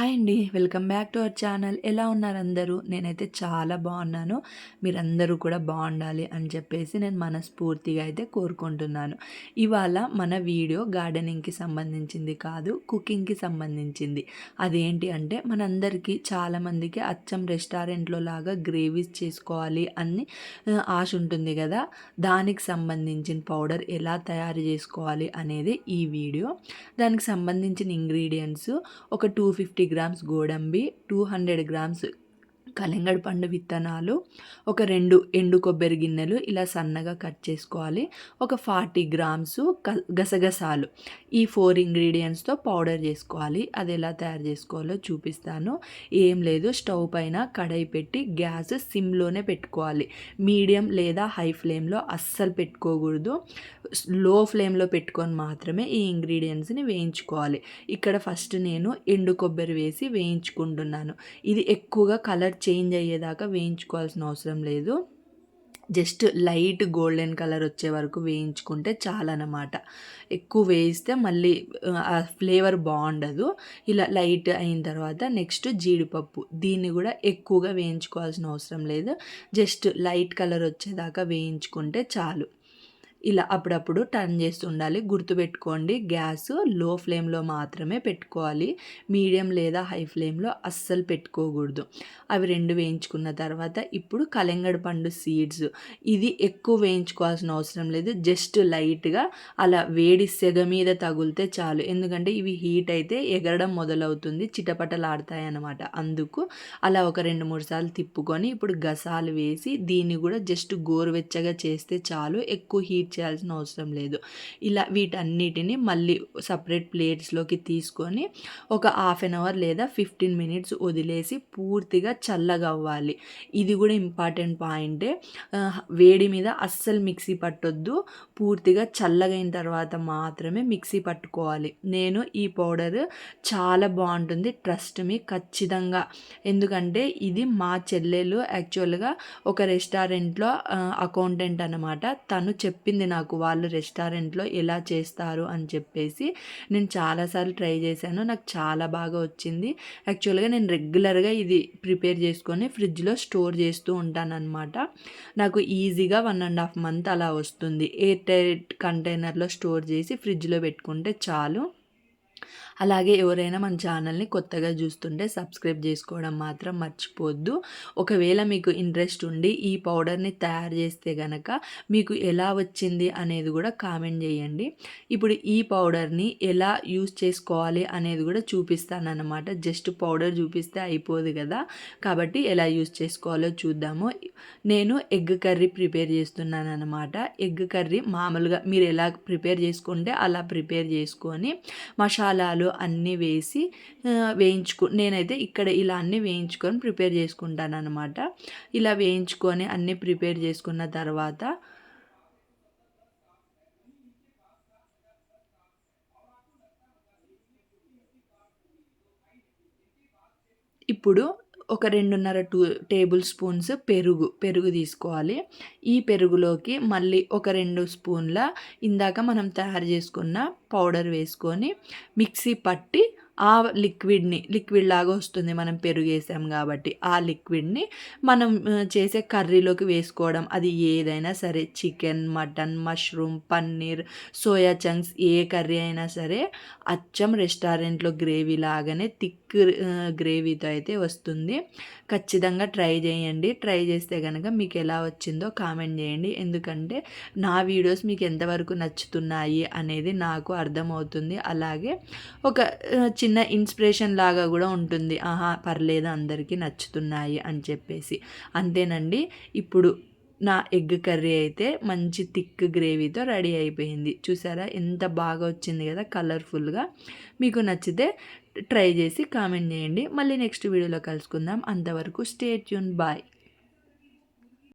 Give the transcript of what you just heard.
Hi అండి. Welcome back to our channel. ఎలా ఉన్నారు అందరూ? నేనైతే చాలా బాగున్నాను. మీరందరూ కూడా బాగుండాలి అని చెప్పేసి నేను మనస్ఫూర్తిగా అయితే కోరుకుంటున్నాను. ఇవాళ మన వీడియో గార్డెనింగ్కి సంబంధించింది కాదు కుకింగ్కి సంబంధించింది. అదేంటి అంటే మనందరికీ చాలామందికి అచ్చం రెస్టారెంట్లో లాగా గ్రేవీస్ చేసుకోవాలి అని ఆశ ఉంటుంది కదా. దానికి సంబంధించిన పౌడర్ ఎలా తయారు చేసుకోవాలి అనేది ఈ వీడియో. దానికి సంబంధించిన ఇంగ్రీడియంట్స్ ఒక టూ ఫిఫ్టీ ఫిఫ్టీ గ్రామ్స్ గోడంబి టూ హండ్రెడ్ గ్రామ్స్ కలింగడ పండు విత్తనాలు ఒక రెండు ఎండు కొబ్బరి గిన్నెలు ఇలా సన్నగా కట్ చేసుకోవాలి. ఒక ఫార్టీ గ్రామ్స్ గసగసాలు. ఈ ఫోర్ ఇంగ్రీడియంట్స్తో పౌడర్ చేసుకోవాలి. అది ఎలా తయారు చేసుకోవాలో చూపిస్తాను. ఏం లేదు స్టవ్ పైన కడాయి పెట్టి గ్యాస్ సిమ్లోనే పెట్టుకోవాలి. మీడియం లేదా హై ఫ్లేమ్లో అస్సలు పెట్టుకోకూడదు. లో ఫ్లేమ్లో పెట్టుకొని మాత్రమే ఈ ఇంగ్రీడియంట్స్ని వేయించుకోవాలి. ఇక్కడ ఫస్ట్ నేను ఎండు కొబ్బరి వేసి వేయించుకుంటున్నాను. ఇది ఎక్కువగా కలర్ చేంజ్ అయ్యేదాకా వేయించుకోవాల్సిన అవసరం లేదు. జస్ట్ లైట్ గోల్డెన్ కలర్ వచ్చే వరకు వేయించుకుంటే చాలన్నమాట. ఎక్కువ వేయిస్తే మళ్ళీ ఆ ఫ్లేవర్ బాగుండదు. ఇలా లైట్ అయిన తర్వాత నెక్స్ట్ జీడిపప్పు. దీన్ని కూడా ఎక్కువగా వేయించుకోవాల్సిన అవసరం లేదు. జస్ట్ లైట్ కలర్ వచ్చేదాకా వేయించుకుంటే చాలు. ఇలా అప్పుడప్పుడు టర్న్ చేస్తుండాలి గుర్తుపెట్టుకోండి గ్యాస్లో ఫ్లేమ్లో మాత్రమే పెట్టుకోవాలి. మీడియం లేదా హై ఫ్లేమ్లో అస్సలు పెట్టుకోకూడదు. అవి రెండు వేయించుకున్న తర్వాత ఇప్పుడు కలెంగడ పండు సీడ్స్. ఇది ఎక్కువ వేయించుకోవాల్సిన అవసరం లేదు. జస్ట్ లైట్గా అలా వేడి సెగ మీద తగులితే చాలు. ఎందుకంటే ఇవి హీట్ అయితే ఎగరడం మొదలవుతుంది. చిటపటలాడతాయి అన్నమాట అందుకు అలా ఒక రెండు మూడు సార్లు తిప్పుకొని ఇప్పుడు గసాలు వేసి దీన్ని కూడా జస్ట్ గోరువెచ్చగా చేస్తే చాలు. ఎక్కువ హీట్ చేయాల్సిన అవసరం లేదు. ఇలా వీటన్నిటిని మళ్ళీ సపరేట్ ప్లేట్స్లోకి తీసుకొని ఒక హాఫ్ అన్ అవర్ లేదా ఫిఫ్టీన్ మినిట్స్ వదిలేసి పూర్తిగా చల్లగా అవ్వాలి ఇది కూడా ఇంపార్టెంట్ పాయింటే వేడి మీద అస్సలు మిక్సీ పట్టొద్దు. పూర్తిగా చల్లగైన తర్వాత మాత్రమే మిక్సీ పట్టుకోవాలి. నేను ఈ పౌడర్ చాలా బాగుంటుంది. ట్రస్ట్ మీ ఖచ్చితంగా. ఎందుకంటే ఇది మా చెల్లెలు యాక్చువల్గా ఒక రెస్టారెంట్లో అకౌంటెంట్ అనమాట తను చెప్పింది నచ్చింది నాకు వాళ్ళు రెస్టారెంట్లో ఎలా చేస్తారు అని చెప్పేసి నేను చాలాసార్లు ట్రై చేశాను. నాకు చాలా బాగా వచ్చింది. యాక్చువల్గా నేను రెగ్యులర్గా ఇది ప్రిపేర్ చేసుకొని ఫ్రిడ్జ్లో స్టోర్ చేస్తూ ఉంటాను అనమాట నాకు ఈజీగా వన్ అండ్ హాఫ్ మంత్ అలా వస్తుంది. ఎయిర్ టైట్ కంటైనర్లో స్టోర్ చేసి ఫ్రిడ్జ్లో పెట్టుకుంటే చాలు. అలాగే ఎవరైనా మన ఛానల్ని కొత్తగా చూస్తుంటే సబ్స్క్రైబ్ చేసుకోవడం మాత్రం మర్చిపోద్దు ఒకవేళ మీకు ఇంట్రెస్ట్ ఉండి ఈ పౌడర్ని తయారు చేస్తే గనక మీకు ఎలా వచ్చింది అనేది కూడా కామెంట్ చేయండి. ఇప్పుడు ఈ పౌడర్ని ఎలా యూస్ చేసుకోవాలి అనేది కూడా చూపిస్తానన్నమాట. జస్ట్ పౌడర్ చూపిస్తే అయిపోదు కదా. కాబట్టి ఎలా యూస్ చేసుకోవాలో చూద్దాము. నేను ఎగ్ కర్రీ ప్రిపేర్ చేస్తున్నాను అనమాట ఎగ్ కర్రీ మామూలుగా మీరు ఎలా ప్రిపేర్ చేసుకుంటే అలా ప్రిపేర్ చేసుకొని మసాలాలు అన్నీ వేసి వేయించుకు నేనైతే ఇక్కడ ఇలా అన్నీ వేయించుకొని ప్రిపేర్ చేసుకుంటాను అనమాట ఇలా వేయించుకొని అన్నీ ప్రిపేర్ చేసుకున్న తర్వాత ఇప్పుడు ఒక రెండున్నర టూ టేబుల్ స్పూన్స్ పెరుగు పెరుగు తీసుకోవాలి. ఈ పెరుగులోకి మళ్ళీ ఒక రెండు స్పూన్ల ఇందాక మనం తయారు చేసుకున్న పౌడర్ వేసుకొని మిక్సీ పట్టి ఆ లిక్విడ్ని లిక్విడ్ లాగా వస్తుంది మనం పెరుగేసాం కాబట్టి. ఆ లిక్విడ్ని మనం చేసే కర్రీలోకి వేసుకోవడం. అది ఏదైనా సరే chicken mutton mushroom paneer soya chunks ఏ కర్రీ అయినా సరే అచ్చం రెస్టారెంట్లో గ్రేవీ లాగానే థిక్ గ్రేవీతో అయితే వస్తుంది. ఖచ్చితంగా ట్రై చేయండి. ట్రై చేస్తే కనుక మీకు ఎలా వచ్చిందో కామెంట్ చేయండి. ఎందుకంటే నా వీడియోస్ మీకు ఎంతవరకు నచ్చుతున్నాయి అనేది నాకు అర్థమవుతుంది. అలాగే ఒక చిన్న చిన్న ఇన్స్పిరేషన్ లాగా కూడా ఉంటుంది. ఆహా పర్లేదు అందరికీ నచ్చుతున్నాయి అని చెప్పేసి. అంతేనండి. ఇప్పుడు నా ఎగ్ కర్రీ అయితే మంచి థిక్ గ్రేవీతో రెడీ అయిపోయింది. చూసారా? ఎంత బాగా వచ్చింది కదా కలర్ఫుల్గా. మీకు నచ్చితే ట్రై చేసి కామెంట్ చేయండి. మళ్ళీ నెక్స్ట్ వీడియోలో కలుసుకుందాం. అంతవరకు స్టే ట్యూన్ బాయ్.